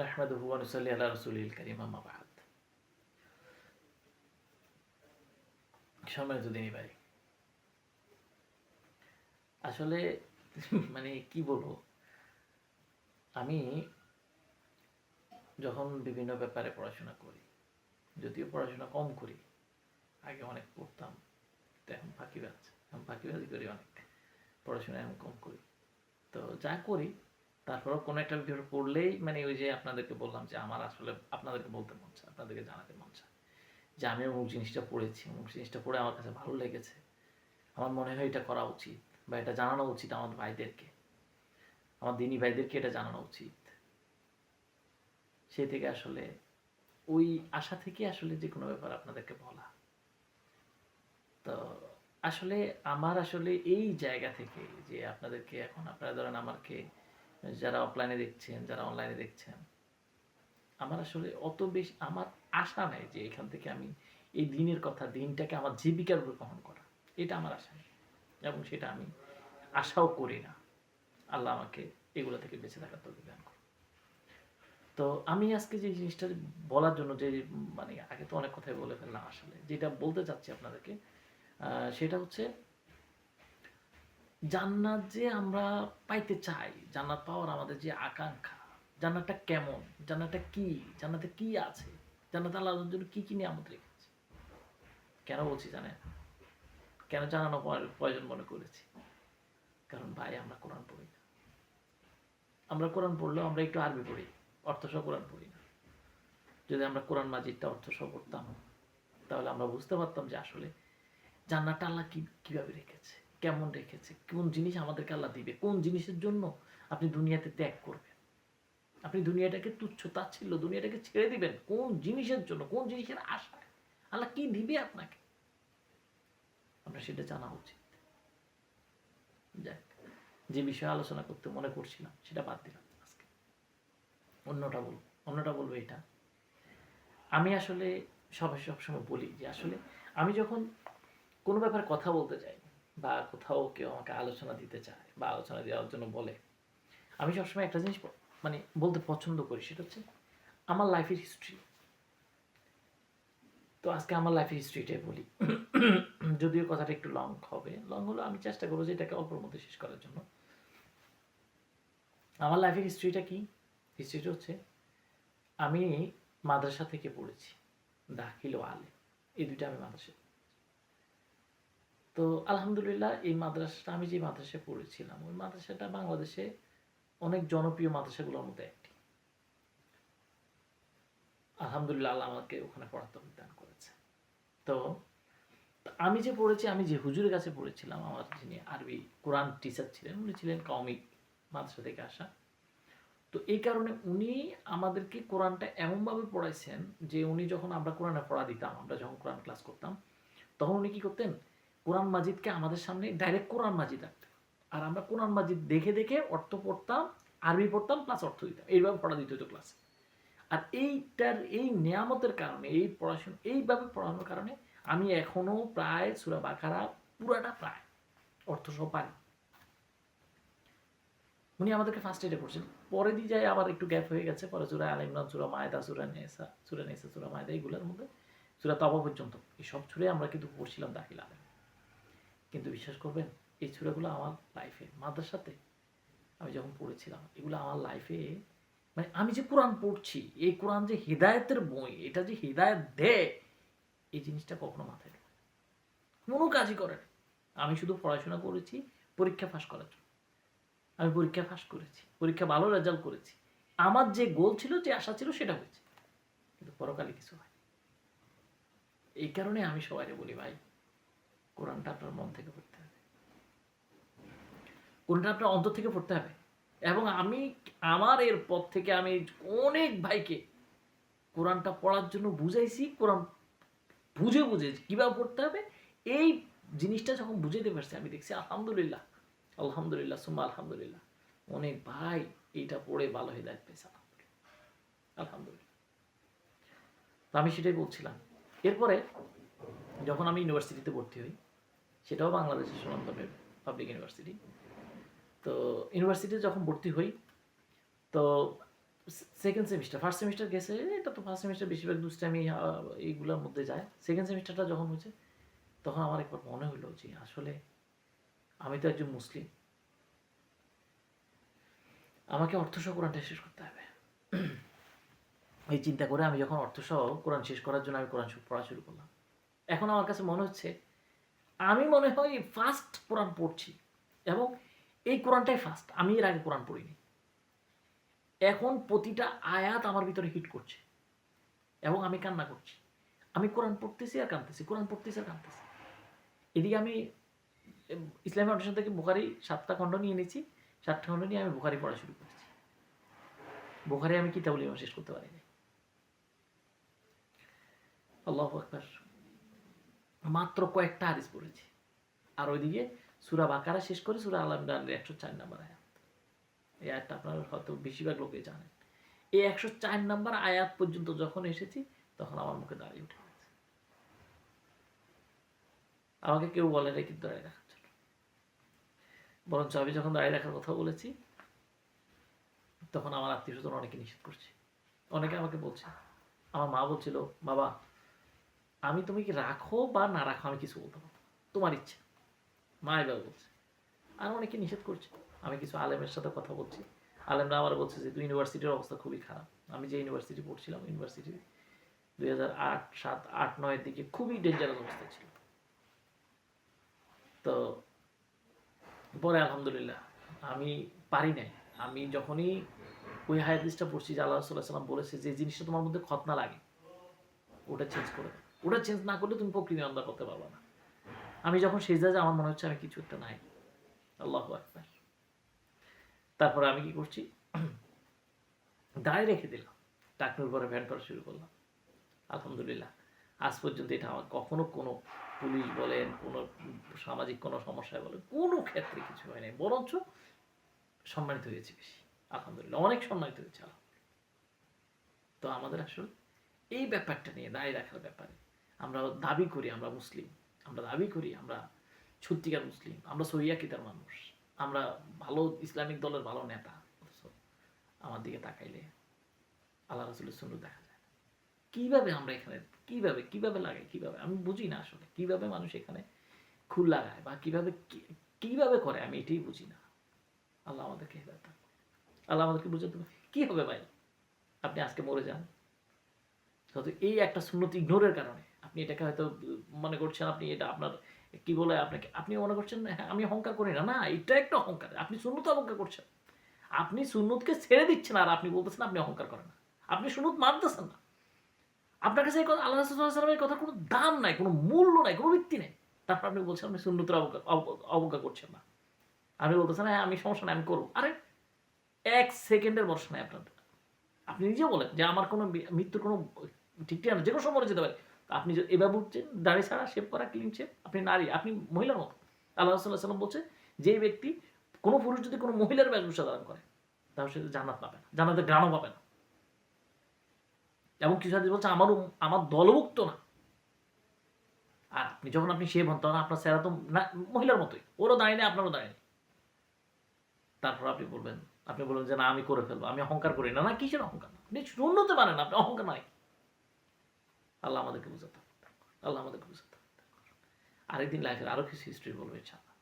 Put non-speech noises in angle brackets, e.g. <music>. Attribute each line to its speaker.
Speaker 1: ওয়া নুসাল্লি আলা রাসূলিল কারীম আম্মা বা'দ সম্মানিত দিনী ভাই, আসলে মানে কি বলব? আমি যখন বিভিন্ন ব্যাপারে পড়াশোনা করি, যদিও পড়াশোনা কম করি, আগে অনেক পড়তাম এখন ফাঁকিবাজ, এখন ফাঁকিবাজি করি অনেক পড়াশোনা এখন কম করি। তো যা করি তারপরেও কোনো একটা বিষয় পড়লেই মানে ওই যে আপনাদেরকে বললাম যে আমার আসলে আপনাদেরকে বলতে মন চায়, আপনাদেরকে জানাতে মন চায় যে আমি অমুক জিনিসটা পড়েছি, অমুক জিনিসটা পড়ে আমার কাছে ভালো লেগেছে। আমার মনে হয় এটা করা উচিত বা এটা জানানো উচিত আমার ভাইদেরকে। আমার দিনী ভাইদেরকে এটা জানানো উচিত। সেই থেকে আসলে ওই আশা থেকে আসলে যে কোনো ব্যাপার আপনাদেরকে বলা। তো আসলে আমার আসলে এই জায়গা থেকে যে আপনাদেরকে এখন আপনারা ধরেন আমাকে যারা অফলাইনে দেখছেন, যারা অনলাইনে দেখছেন, আমার আসলে অত বেশি, আমার আশা নাই যে এখান থেকে আমি এই দিনের কথা, দিনটাকে আমার জীবিকার উপর গ্রহণ করা। এটা আমার আশা নেই এবং সেটা আমি আশাও করি না। আল্লাহ আমাকে এগুলো থেকে বেঁচে থাকার তৌফিক দান করুন। তো আমি আজকে যে জিনিসটা বলার জন্য যে মানে আগে তো অনেক কথাই বলে ফেললাম আসলে, যেটা বলতে চাচ্ছি আপনাদেরকে সেটা হচ্ছে জান্নাত যে আমরা পাইতে চাই, জান্নাত পাওয়ার আমাদের যে আকাঙ্ক্ষা, জান্নাতটা কেমন, জান্নাতটা কি, জান্নাতে কি আছে, জান্নাত আল্লাহর জন্য কি কি নিয়ামত রেখেছে? কেন বলছি জানেন? কেন জানানো প্রয়োজন মনে করেছি? কারণ ভাই, আমরা কোরআন পড়ি না। আমরা কোরআন পড়লেও আমরা একটু আরবি পড়ি অর্থসহ কোরআন পড়ি না। যদি আমরা কোরআন মাজিদটা অর্থসহ পড়তাম, তাহলে আমরা বুঝতে পারতাম যে আসলে জান্নাতটা আল্লাহ কি, কীভাবে রেখেছে। কেমন রেখেছে? কোন জিনিস আমাদেরকে আল্লাহ দিবে? কোন জিনিসের জন্য আপনি দুনিয়াতে ত্যাগ করবেন? আপনি দুনিয়াটাকে তুচ্ছ তাচ্ছিল্য, দুনিয়াটাকে ছেড়ে দিবেন? কোন জিনিসের জন্য, কোন জিনিসের আশায়? আল্লাহ কি দিবে আপনাকে? আপনার সেটা জানা উচিত। যাক, যে বিষয়ে আলোচনা করতে মনে করছিলাম, সেটা বাদ দিলাম আজকে। অন্যটা বলব অন্যটা বলব এটা। আমি আসলে সবাই সবসময় বলি যে আসলে আমি যখন কোনো ব্যাপারে কথা বলতে চাই বা কোথাও কেউ আমাকে আলোচনা দিতে চায় বা আলোচনা দেওয়ার জন্য বলে, আমি সবসময় একটা জিনিস মানে বলতে পছন্দ করি, সেটা হচ্ছে আমার লাইফের হিস্ট্রি তো আজকে আমার লাইফের হিস্ট্রিটাই বলি। <clears throat> যদিও কথাটা একটু লং হবে লং হলো আমি চেষ্টা করব যে এটাকে অল্পের মধ্যে শেষ করার জন্য। আমার লাইফের হিস্ট্রিটা কি? হিস্ট্রিটা হচ্ছে আমি মাদ্রাসা থেকে পড়েছি, দাখিল ও আলে এই দুইটা আমি মাদ্রাসা তো আলহামদুলিল্লাহ এই মাদ্রাসাটা, আমি যে মাদ্রাসায় পড়েছিলাম, ওই মাদ্রাসাটা বাংলাদেশে অনেক জনপ্রিয় মাদ্রাসাগুলোর মধ্যে একটি। আলহামদুলিল্লাহ আল্লাহ আমাকে ওখানে পড়াতে দান করেছে। তো আমি যে পড়েছি, আমি যে হুজুরের কাছে পড়েছিলাম, আমার যিনি আরবি কোরআন টিচার ছিলেন, উনি ছিলেন কমিক মাদ্রাসা থেকে আসা। তো এই কারণে উনি আমাদেরকে কোরআনটা এমনভাবে পড়াইছেন যে উনি যখন আমরা কোরআনে পড়া দিতাম, আমরা যখন কোরআন ক্লাস করতাম, তখন উনি কি করতেন কোরআন মাজিদকে আমাদের সামনে ডাইরেক্ট কোরআন মাজিদ রাখতেন আর আমরা কোরআন মাজিদ দেখে দেখে অর্থ পড়তাম, আরবি পড়তাম প্লাস অর্থ দিতাম। এইভাবে পড়া দিত হতো ক্লাসে আর এইটার, এই নিয়ামতের কারণে, এই পড়াশোনা, এইভাবে পড়ানোর কারণে আমি এখনও প্রায় সুরা বাকারা পুরাটা প্রায় অর্থ সহ পারি। উনি আমাদেরকে ফার্স্ট এডে পড়ছেন পরে দিয়ে যায় আবার একটু গ্যাপ হয়ে গেছে। পরে সুরা আল ইমরান, সুরা মায়দা, সুরা নেসা সুরা নেসা, সুরা মায়দা, এইগুলোর মধ্যে সুরা তাবা পর্যন্ত। এই সব ছুড়ে আমরা কিন্তু পড়ছিলাম দাখিল আলেম কিন্তু বিশ্বাস করবেন, এই ছুরাগুলো আমার লাইফে মাদ্রাসাতে আমি যখন পড়েছিলাম, এগুলো আমার লাইফে মানে আমি যে কোরআন পড়ছি, এই কোরআন যে হৃদায়তের বই, এটা যে হৃদায়ত দেয় এই জিনিসটা কখনো মাথায় ঢোকে কোনো কাজই করে আমি শুধু পড়াশোনা করেছি, পরীক্ষা পাস করার জন্য। আমি পরীক্ষা পাস করেছি, পরীক্ষা ভালো রেজাল্ট করেছি। আমার যে গোল ছিল, যে আশা ছিল, সেটা হয়েছে। কিন্তু পরকালে কিছু হয় এই কারণে আমি সবাইকে বলি, ভাই কোরআনটা আপনার মন থেকে পড়তে হবে। কোরআনটা আপনার অন্তর থেকে পড়তে হবে। এবং আমি, আমার এর পর থেকে আমি অনেক ভাইকে কোরআনটা পড়ার জন্য বুঝাইছি, কোরআন বুঝে বুঝে কীভাবে পড়তে হবে, এই জিনিসটা যখন বুঝাইতে পারছি, আমি দেখছি আলহামদুলিল্লাহ আলহামদুলিল্লাহ, সুম্মা আলহামদুলিল্লাহ, অনেক ভাই এইটা পড়ে ভালো হৃদায়ত পেয়েছে আলহামদুলিল্লাহ। আলহামদুলিল্লাহ। তো আমি সেটাই বলছিলাম। এরপরে যখন আমি ইউনিভার্সিটিতে ভর্তি হই সেটাও বাংলাদেশের সনাতনের পাবলিক ইউনিভার্সিটি তো ইউনিভার্সিটিতে যখন ভর্তি হই, তো সেকেন্ড সেমিস্টার ফার্স্ট সেমিস্টার গেছে, এটা তো ফার্স্ট সেমিস্টার বেশিরভাগ দুষ্টামি এইগুলোর মধ্যে যায়। সেকেন্ড সেমিস্টারটা যখন হয়েছে, তখন আমার একবার মনে হলো যে আসলে আমি তো একজন মুসলিম। আমাকে অর্থসহ কোরআনটা শেষ করতে হবে। এই চিন্তা করে আমি যখন অর্থসহ কোরআন শেষ করার জন্য আমি কোরআন পড়া শুরু করলাম। এখন আমার কাছে মনে হচ্ছে আমি মনে হয় ফার্স্ট কোরআন পড়ছি এবং এই কোরআনটাই ফার্স্ট আমি এর আগে কোরআন পড়িনি। এখন প্রতিটা আয়াত আমার ভিতরে হিট করছে এবং আমি কান্না করছি। আমি কোরআন পড়তেছি আর কাঁদতেছি, কোরআন পড়তেছি আর কাঁদতেছি। এদিকে আমি ইসলামী ফাউন্ডেশন থেকে বুখারি সাতটা খণ্ড নিয়ে নিয়েছি, সাতটা খণ্ড নিয়ে আমি বুখারি পড়া শুরু করেছি। বুখারি আমি কিতাবুল শেষ করতে পারিনি। আল্লাহ আকবার। মাত্র কয়েকটা হাদিস পড়েছি। আর ওইদিকে সুরা বাকারা শেষ করে সুরা আলম একশো চার নাম্বার আয়াত। এই আয়াতটা আপনারা হয়তো বেশিরভাগ লোকে জানেন। এই একশো চার নাম্বার আয়াত পর্যন্ত যখন এসেছি, তখন আমার মুখে দাঁড়িয়ে উঠে গেছে। আমাকে কেউ বলে না কিন্তু দাঁড়িয়ে রাখার জন্য। বরঞ্চ আমি যখন দাঁড়িয়ে রাখার কথা বলেছি, তখন আমার আত্মীয় স্বজন অনেকে নিষেধ করছে। অনেকে আমাকে বলছে, আমার মা বলছিল, বাবা আমি তুমি কি রাখো বা না রাখো, আমি কিছু বলতে পারব তোমার ইচ্ছা। মা এবার বলছে। আর অনেকে নিষেধ করছে। আমি কিছু আলেমের সাথে কথা বলছি। আলেমরা আমার বলছে যে, তুই ইউনিভার্সিটির অবস্থা খুবই খারাপ। আমি যে ইউনিভার্সিটি পড়ছিলাম, ইউনিভার্সিটি দুই হাজার আট, সাত, আট, নয়ের দিকে খুবই ডেঞ্জারাস অবস্থা ছিল। তো পরে আলহামদুলিল্লাহ, আমি পারি নাই। আমি যখনই ওই হায়াদিসটা পড়ছি যে আল্লাহ সাল্লাহ সাল্লাম বলেছে, যে জিনিসটা তোমার মধ্যে খতনা লাগে, ওটা চেঞ্জ করে দাও। ওটা চেঞ্জ না করলে তুমি প্রকৃতি আন্দার করতে পারবে না। আমি যখন সেই জায়গায় আমার মনে হচ্ছে আমি কিছু একটা নাই। আল্লাহ আকবার। তারপরে আমি কি করছি? <clears throat> দাঁড়িয়ে রেখে দিলাম। টাকনুর পরে ভ্যান করা শুরু করলাম। আলহামদুলিল্লাহ। আজ পর্যন্ত এটা আমার কখনো কোনো পুলিশ বলেন, কোনো সামাজিক কোনো সমস্যায় বলেন, কোনো ক্ষেত্রে কিছু হয় নাই। বরঞ্চ সম্মানিত হয়েছে বেশি। আলহামদুলিল্লাহ, অনেক সম্মানিত হয়েছে, আলহামদুলিল্লাহ। তো আমাদের আসলে এই ব্যাপারটা নিয়ে দাঁড়িয়ে রাখার ব্যাপারে আমরা দাবি করি আমরা মুসলিম। আমরা দাবি করি আমরা সত্যিকার মুসলিম। আমরা সহিয়াকিতার মানুষ। আমরা ভালো ইসলামিক দলের ভালো নেতা। আমার দিকে তাকাইলে আল্লাহ রসুলের সুন্দর দেখা যায় কীভাবে আমরা এখানে, কীভাবে কীভাবে লাগাই কীভাবে? আমি বুঝি না আসলে। কীভাবে মানুষ এখানে খুল লাগায় বা কীভাবে কীভাবে করে? আমি এটাই বুঝি না। আল্লাহ আমাদেরকে আল্লাহ আমাদেরকে বুঝাতে হবে কি হবে ভাই? আপনি আজকে মরে যান। এই একটা শূন্যত ইগনোরের কারণে আপনি এটাকে হয়তো মনে করছেন আপনি এটা আপনার কি বলে আপনাকে, আপনি মনে করছেন হ্যাঁ আমি অহংকার করি না। না, এটা একটা অহংকার। আপনি শূন্যত অহংকার করছেন। আপনি সুন্নতকে ছেড়ে দিচ্ছেন আর আপনি বলতেছেন আপনি অহংকার করেন না। আপনি সুন্নত মানতেছেন না। আপনার কাছে এই কথা, আল্লাহ সাল্লামের কথা কোনো দাম নাই, কোনো মূল্য নাই, কোনো ভিত্তি নেই। তারপর আপনি বলছেন আপনি সুন্নতের অবজ্ঞা করছেন না। আপনি বলতেছেন হ্যাঁ আমি সমস্যা নাই, আমি করব। আরে, এক সেকেন্ডের বর্ষা নাই আপনার আপনি নিজে বলেন যে আমার কোনো মৃত্যুর কোনো ঠিক ঠিক যে কোনো সময় যেতে পারে। আপনি এবার বলছেন দাড়ি ছাড়া শেভ করা ক্লিন শেভ আপনি নারী, আপনি মহিলার মতো। আল্লাহ সাল্লাহ সাল্লাম বলছে, যে ব্যক্তি কোনো পুরুষ যদি কোনো মহিলার বেশভূষা ধারণ করে, তাহলে সে জান্নাত পাবে না, জান্নাতের গ্রাণও পাবে না। এবং কিছু হাদিস বলছে, আমারও, আমার দলভুক্ত না। আর আপনি যখন আপনি সে হন, তখন আপনার সেরা তো না, মহিলার মতোই। ওরও দাঁড়িয়ে নেই, আপনারও দাঁড়িয়ে নেই। তারপর আপনি বলবেন আপনি বলবেন যে, না, আমি করে ফেলব, আমি অহংকার করি না। না, কিসের অহংকার? আপনি শূন্যতে পারেন আপনি, অহংকার নাই। আল্লাহ আমাদেরকে বুঝাতে হবে। আল্লাহ আমাদেরকে বুঝাতে হবে। আরেকদিন লাইফের আরও কিছু হিস্ট্রি বলব ইনশাআল্লাহ